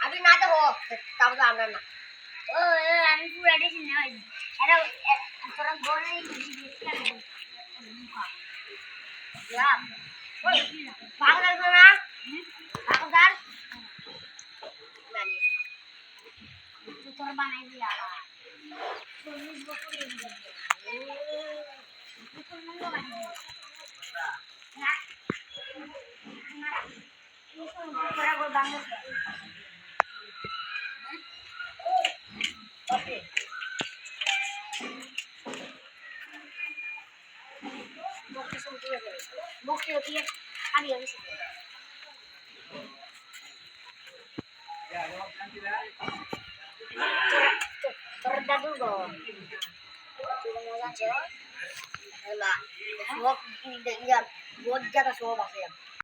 আমি না তো আমরা না ও আমি পুরো এডিশন না এটা তোরা গোলে লাগবে তোর বানাই দিয়া চল্লিশ বছর না না তোরা গোল Bangla Oke. Bukti semua ya. Bukti oke ya. Torda dugo. Tulong mo lang siya. Wala. Suwag, hindi yan. Buwag ka na.